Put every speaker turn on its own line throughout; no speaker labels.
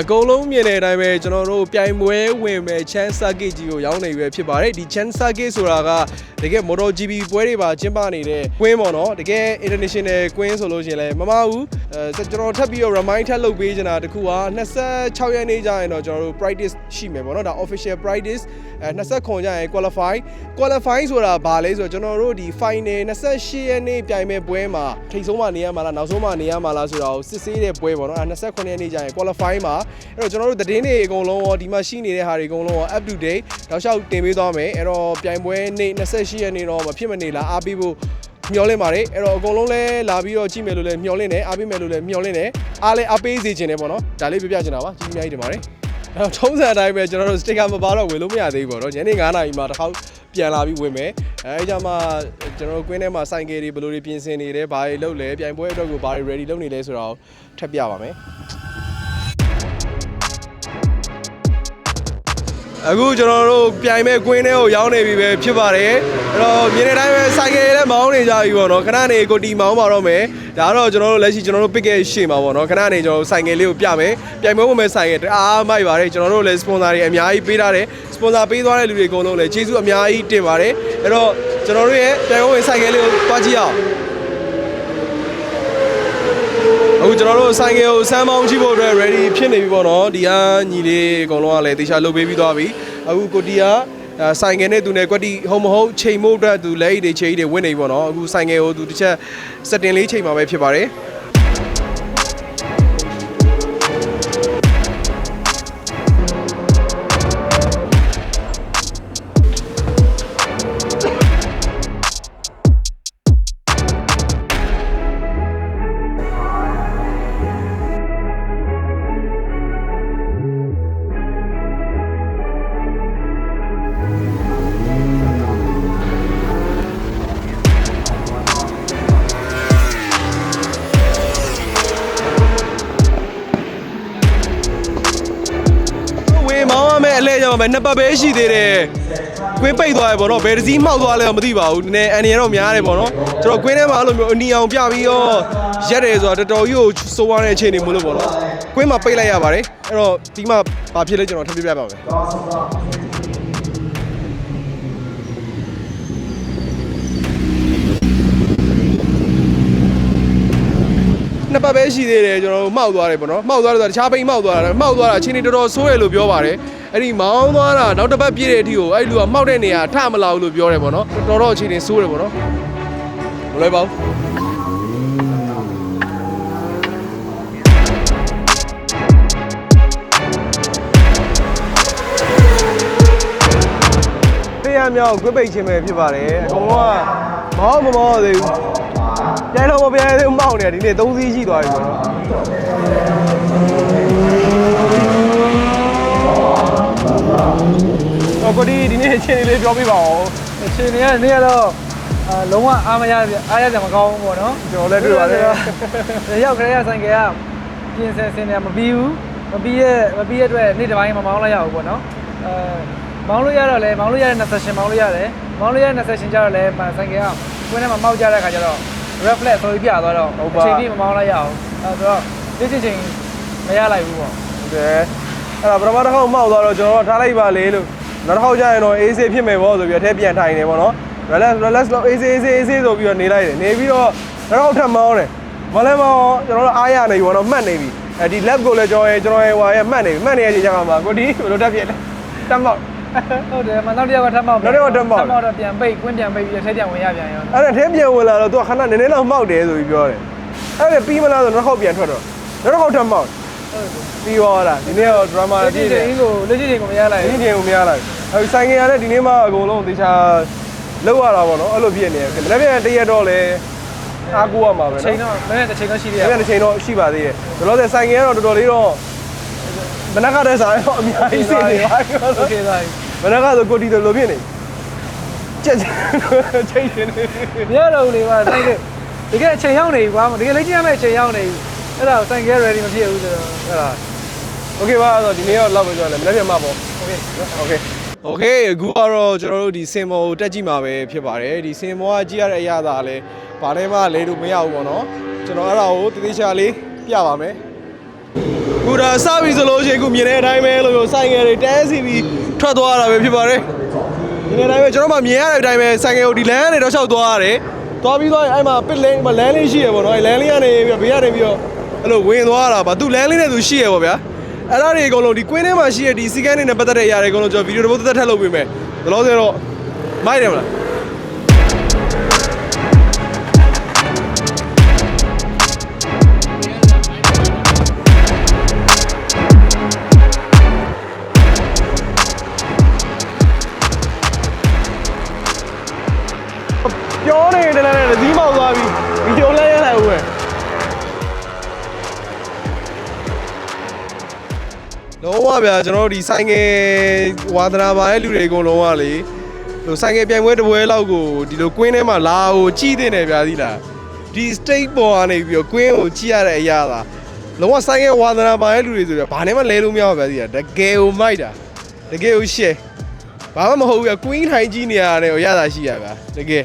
အကုန်လုံးမြင်တဲ့အတိုင်းပဲကျွန်တော်တို့ပြိုင်ပွဲဝင်မဲ့ Chan Circuit ကြီးကိုရောက်နေပြီဖြစ်ပါတယ်ဒီ Chan Circuit ဆိုတာကတကယ် MotoGP ပွဲတွေပါကျင်းပနေတဲ့ကွင်းပေါ့နော်တကယ် international ကွင်းဆိုလို့ရှိရင်လည်းမမဘူးအဲကျွန်တော်ထပ်ပြီးတော့ remind ထပ်လုပ်ပေးချင်တာတခုက26ရက်နေ့ကျရင်တော့ကျွန်တော်တို့ practice ရှိမယ်ပေါ့နော်ဒါ official practice အဲ29ကျရင် qualify qualify ဆိုတာဘာလဲဆိုတော့ကျွန်တော်တို့ဒီ final 28ရက်နေ့ပြိုင်မဲ့ပွဲမှာထိပ်ဆုံးမှနေရမှာလားနောက်ဆုံးမှနေရမှာလားဆိုတာကိုစစ်ဆေးတဲ့ပွဲပေါ့နော်အဲ29ရက်နေ့ကျရင် qualify မှာအဲ့တော့ကျွန်တော်တို့သတင်းတွေအကုန်လုံးရောဒီမှာရှိနေတဲ့ဟာတွေအကုန်လုံးရော up to date တောက်လျှောက်တင်ပေးသွားမယ်အဲ့တော့ပြိုင်ပွဲနေ့28ရက်နေ့တော့မဖြစ်မနေလားအားပေးဖို့မျှော်လင့်ပါတယ်အဲ့တော့အကုန်လုံးလဲလာပြီးတော့ကြည့်မယ်လို့လဲမျှော်လင့်တယ်အားပေးမယ်လို့လဲမျှော်လင့်တယ်အားလဲအားပေးစေချင်တယ်ပေါ့နော်ဒါလေးပြပြချင်တာပါကြီးအများကြီးတင်ပါတယ်အဲ့တော့ထုံးစံအတိုင်းပဲကျွန်တော်တို့ sticker မပါတော့ဝင်လို့မရသေးဘူးပေါ့နော်ညနေ9:00နာရီမှာတစ်ခေါက်ပြန်လာပြီးဝင်မယ်အဲအကြမှာကျွန်တော်တို့ကွင်းထဲမှာစိုင်ကယ်တွေဘယ်လိုတွေပြင်ဆင်နေတယ်ဘာတွေလုပ်လဲပြိုင်ပွဲအတွက်ကိုဘာတွေ ready လုပ်နေလဲဆိုတာကိုထပ်ပြပါမယ် အခုကျွန်တော်တို့ပြိုင်မဲ့ကွင်းထဲကိုရောက်နေပြီပဲဖြစ်ပါတယ်အဲ့တော့မြင်တဲ့အတိုင်းပဲစိုင်ကယ်လည်းမောင်းနေကြပြီပေါ့နော်ခဏနေကိုတီမောင်းပါတော့မယ်ဒါကတော့ကျွန်တော်တို့လက်ရှိကျွန်တော်တို့ pick ရဲ့ရှေ့မှာပေါ့နော်ခဏနေကျွန်တော်တို့စိုင်ကယ်လေးကိုပြမယ်ပြိုင်ပွဲဝင်မဲ့စိုင်ကယ်တအားမိုက်ပါတယ်ကျွန်တော်တို့လည်း sponsor တွေအများကြီးပေးထားတယ် sponsor ပေးသွားတဲ့လူတွေအကုန်လုံးလည်းကျေးဇူးအများကြီးတင်ပါတယ်အဲ့တော့ကျွန်တော်တို့ရဲ့ပြိုင်ပွဲဝင်စိုင်ကယ်လေးကိုတွားကြည့်အောင် အခုကျွန်တော်တို့ဆိုင်ကယ်ကိုစမ်းမောင်းကြည့်ဖို့အတွက် ready ဖြစ်နေပြီပေါ့နော်ဒီကညီလေးအကုန်လုံးကလည်းတေချာလုပ်ပေးပြီးသွားပြီအခုကိုတီကအဲဆိုင်ကယ်နဲ့သူနဲ့ကွက်တီဟုတ်မဟုတ်ချိန်မို့အတွက်သူလက်ရည်တွေချိန်ရည်တွေဝင်နေပြီပေါ့နော်အခုဆိုင်ကယ်ကိုသူတစ်ချက်စက်တင်လေးချိန်မှာပဲဖြစ်ပါတယ် မောင်းရမယ့်အလဲကြောင့်ပဲနှစ်ပတ်ပဲရှိသေးတယ်ကွင်းပိတ်သွားရပေါ့နော်ဘယ်တစ်စီးမှောက်သွားလဲတော့မသိပါဘူးနည်းအန်ရတော့များတယ်ပေါ့နော်ကျွန်တော်ကွင်းထဲမှာအဲ့လိုမျိုးအနီအောင်ပြပြီးတော့ရက်တယ်ဆိုတာတော်တော်ကြီးကိုစိုးရတဲ့အခြေအနေမျိုးလို့ပေါ့နော်ကွင်းမှာပိတ်လိုက်ရပါတယ်အဲ့တော့ဒီမှာဘာဖြစ်လဲကျွန်တော်ထပ်ပြပြပါမယ်နှစ်ပတ်ပဲရှိသေးတယ်ကျွန်တော်တို့မှောက်သွားတယ်ပေါ့နော်မှောက်သွားတယ်ဆိုတာတခြားပိတ်မှောက်သွားတာမှောက်သွားတာအချိန်တွေတော်တော်ဆိုးရလို့ပြောပါတယ် အဲ့ဒီမောင်းသွားတာနောက်တစ်ပတ်ပြည့်တဲ့အထိကိုအဲ့ဒီလူကမှောက်တဲ့နေရာထမလာဘူးလို့ပြောတယ်ပေါ့နော်တော်တော်အချိန်တွေဆိုးတယ်ပေါ့နော်မလွယ်ပါဘူးတရားမြောက်ကွပိတ်ခြင်းပဲဖြစ်ပါတယ်အကုန်လုံးကမောင်းမမောင်းသေးဘူးပြန်တော့မပြန်သေးဘူးမောင်းနေတာဒီနေ့၃စီးရှိသွားပြီပေါ့နော် တော့ကိုဒီဒီနေ့အချိန်လေးပြောပြပါဦး
အချိန်တွေကနေ့ကတော့အာလုံးဝအားမရအားရတယ်မကောင်းဘူးပေါ့နော်
ကျွန်တော်လည်းတွေ့ပါတယ်။
ရောက်ခရရဆိုင်ကပြင်ဆင်စင်နေမပြီးဘူး။မပြီးရဲ့မပြီးရဲ့အတွက်နေ့တစ်ပိုင်းမမောင်းလိုက်ရဘူးပေါ့နော်။အဲမောင်းလို့ရတော့လေမောင်းလို့ရတဲ့ session မောင်းလို့ရတယ်။မောင်းလို့ရတဲ့ session ကျတော့လေဆိုင်ကကွင်းထဲမှာမောက်ကြတဲ့ခါကျတော့ reflex ဆိုပြီးပြသွားတော့အချိန်ကြီးမမောင်းလိုက်ရအောင်။အဲဆိုတော့ဒီချိန်ချိန်မရလိုက်ဘူးပေါ့
ဟုတ်တယ်အဲ့ဒါပထမတစ်ခေါက်မှောက်သွားတော့ကျွန်တော်တို့ထားလိုက်ပါလေလို့ နောက်တစ်ခေါက်ကျရင်တော့ AC ဖြစ်မယ်ပေါ့ဆိုပြီးတော့ထဲပြန်ထိုင်နေပေါ့နော် relax relax လို့ AC AC AC ဆိုပြီးတော့နေလိုက်တယ်နေပြီးတော့နောက်တစ်ခေါက်ထပ်မောင်းတယ်မလဲမောင်းကျွန်တော်တို့အားရနေပြီပေါ့နော်မှတ်နေပြီအဲဒီ lab ကိုလည်းကျွန်တော်ရဲ့ကျွန်တော်ရဲ့ဟိုရဲ့မှတ်နေပြီမှတ်နေတဲ့အချိန်ကျမှမှာကိုဒီဘယ်လိုတက်ပြက်လဲတက်မောက်။
ဟုတ်တယ်မနောက်တစ်ယောက်ကထပ်မောက်
နောက်တစ်ယောက်ကထပ်မောက်
ထပ်မောက်တော့ပြန်ပိတ်ကွင်းပြန်ပိတ်ပြီးတော့ထဲပြန်ဝင်ရပြန်ရော
အဲ့ဒါထဲပြန်ဝင်လာတော့သူကခဏနည်းနည်းလောက်မှောက်တယ်ဆိုပြီးပြောတယ်အဲ့ဒါပြီးမလားဆိုတော့နောက်တစ်ခေါက်ပြန်ထွက်တော့နောက်တစ်ခေါက်ထပ်မောက်
ဟုတ်တယ်
ပြီးသွားတာဒီနေ့တော့ drama
လက်
ပြ
ရှိ
ည့်တ
ချိန်
ယ်
ကိုလက်ရှိချိန်ကိုမရလိုက်
ဒီ
ဘူး
နေ့ကိုမရလိုက်အဲဒီဆိုင်ငယ်ရတဲ့ဒီနေ့မှအကုန်လုံးတေချာလောက်ရတာပေါ့နော်အဲ့လိုဖြစ်နေတယ်မနေ့ပြန်တရက်တော့လဲအားကိုးရမှာပဲ
ချိန်
နော်
တော့လည်းတစ်ချိန်တော့ရှိသေး
မ
တယ်
နေ့ပြန်တစ်ချိန်တော့ရှိပါသေးတယ်ဒါလို့ဆိုဆိုင်ငယ်ကတော့တော်တော်လေးတော့မနက်ကတည်းကစားတော့အများကြီးစိတ်နေပါ
โอเคသား
မနက်ကဆိုကိုတီတော်လိုဖြစ်နေကြက်ချိန်ရှင်နေ
မရတော့ဘူးလေကွာဆိုင်ကတကယ်အချိန်ရောက်နေပြီကွာတကယ်လက်ကျင်ရမယ့်အချိန်ရောက်နေပြီ အဲ့ဒါဆိုင်က ready မဖြစ်ဘူးဆိုတော့
အဲ့ဒါโอเคပါဆိုဒီနေ့တော့လောက်ပဲပြောတယ်မနေ့ပြန်မှာပေါ့
โอเค
โอเคโอเคအခုကတော့ကျွန်တော်တို့ဒီစင်မော်ကိုတက်ကြည့်မှာပဲဖြစ်ပါတယ်ဒီစင်မော်ကကြည့်ရတဲ့အရာသာလဲဘာထဲမှလဲလို့မရဘူးပေါ့နော်ကျွန်တော်အဲ့ဒါကိုတတိချာလေးပြပါမယ် ခုဒါစပြီဆိုလို့ရှိရင်ခုမြင်တဲ့အတိုင်းပဲလို့ပြောဆိုင်ငယ်တွေတန်းစီပြီးထွက်သွားတာပဲဖြစ်ပါတယ်မြင်တဲ့အတိုင်းပဲကျွန်တော်မှမြင်ရတဲ့အတိုင်းပဲဆိုင်ငယ်ကိုဒီလမ်းကနေတော့လျှောက်သွားရတယ်သွားပြီးသွားရင်အဲ့မှာပစ်လင်းလမ်းလေးရှိရပေါ့နော်အဲ့လမ်းလေးကနေပြီးဘေးကနေပြီးတော့ အဲ့လိုဝင်သွားတာပါသူလမ်းလေးနဲ့သူရှိရပေါ့ဗျာအဲ့ဒါတွေအကုန်လုံးဒီကွင်းထဲမှာရှိရဒီစီကန်းတွေနဲ့ပတ်သက်တဲ့အရာတွေအကုန်လုံးကျွန်တော်ဗီဒီယိုတစ်ပုတ်သက်သက်ထပ်လုပ်ပေးမယ်ဘယ်လိုလဲတော့မိုက်တယ်မလားပြောနေတယ်လည်းလည်းဒီမောက်သွားပြီဗီဒီယိုလဲရ လိုက်ဦးပဲလုံးဝဗျာကျွန်တော်တို့ဒီဆိုင်ငယ်ဝါသနာပါရဲ့လူတွေအကုန်လုံးကလေဟိုဆိုင်ငယ်ပြိုင်ပွဲတစ်ပွဲလောက်ကိုဒီလိုကွင်းထဲမှာလာဟိုကြီးတင်တယ်ဗျာသီလားဒီ state ပေါ်ကနေပြီးတော့ကွင်းကိုကြီးရတဲ့အရာလားလုံးဝဆိုင်ငယ်ဝါသနာပါရဲ့လူတွေဆိုတော့ဘာနဲ့မှလဲလို့မရပါဗျာသီလားတကယ်ကိုမိုက်တာတကယ်ကိုရှယ်ဘာမှမဟုတ်ဘူးဗျာ queen ထိုင်ကြီးနေရတယ်ကိုရတာရှိရဗျာတကယ်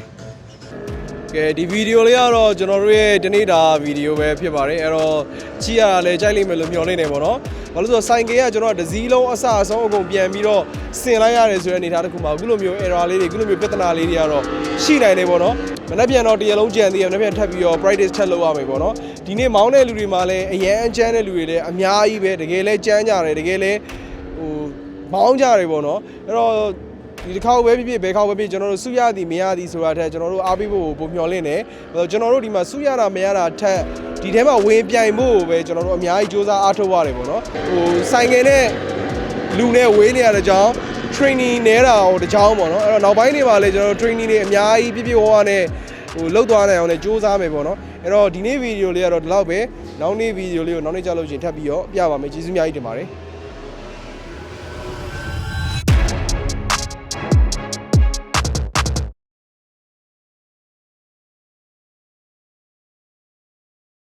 ကဲဒီဗီဒီယိုလေးကတော့ကျွန်တော်တို့ရဲ့ဒီနေ့တာဗီဒီယိုပဲဖြစ်ပါတယ်အဲ့တော့ကြည့်ရတာလည်းကြိုက်လိမ့်မယ်လို့မျှော်လင့်နေပါတော့ ဘာလို့လဲဆိုတော့ဆိုင်ကေကကျွန်တော်ကဒစည်းလုံးအစအဆုံးအကုန်ပြန်ပြီးတော့ဆင်လိုက်ရတယ်ဆိုတဲ့အနေအထားတစ်ခုမှာအခုလိုမျိုး error လေးတွေအခုလိုမျိုးပြဿနာလေးတွေကတော့ရှိနိုင်တယ်ပေါ့နော်မနေ့ပြန်တော့တရလုံးကြံသေးတယ်မနေ့ပြန်ထပ်ပြီးတော့ practice ထပ်လုပ်ရမယ်ပေါ့နော်ဒီနေ့မောင်းတဲ့လူတွေမှာလည်းအရန်အချမ်းတဲ့လူတွေလည်းအများကြီးပဲတကယ်လဲကြမ်းကြတယ်တကယ်လဲဟိုမောင်းကြတယ်ပေါ့နော်အဲ့တော့ ဒီတစ်ခါပဲဖြစ်ဖြစ်ဘယ်ခါပဲဖြစ်ကျွန်တော်တို့စုရသည်မရသည်ဆိုတာထက်ကျွန်တော်တို့အားပေးဖို့ပုံမျှော်လင့်တယ်။အဲကျွန်တော်တို့ဒီမှာစုရတာမရတာထက်ဒီထဲမှာဝင်ပြိုင်ဖို့ပဲကျွန်တော်တို့အများကြီးစူးစမ်းအားထုတ်ရတယ်ပေါ့နော်။ဟိုဆိုင်ငယ်နဲ့လူနဲ့ဝေးနေရတဲ့ကြောင်း training နေတာဟိုတကြောင်းပေါ့နော်။အဲ့တော့နောက်ပိုင်းတွေမှာလည်းကျွန်တော်တို့ training တွေအများကြီးပြည့်ပြည့်ဝဝနဲ့ဟိုလောက်သွားနိုင်အောင်လည်းစူးစမ်းမယ်ပေါ့နော်။အဲ့တော့ဒီနေ့ဗီဒီယိုလေးကတော့ဒီလောက်ပဲ။နောက်နေ့ဗီဒီယိုလေးကိုနောက်နေ့ကြာလို့ရှရင်ထပ်ပြီးတော့ပြပါမယ်။ကျေးဇူးအများကြီးတင်ပါတယ်။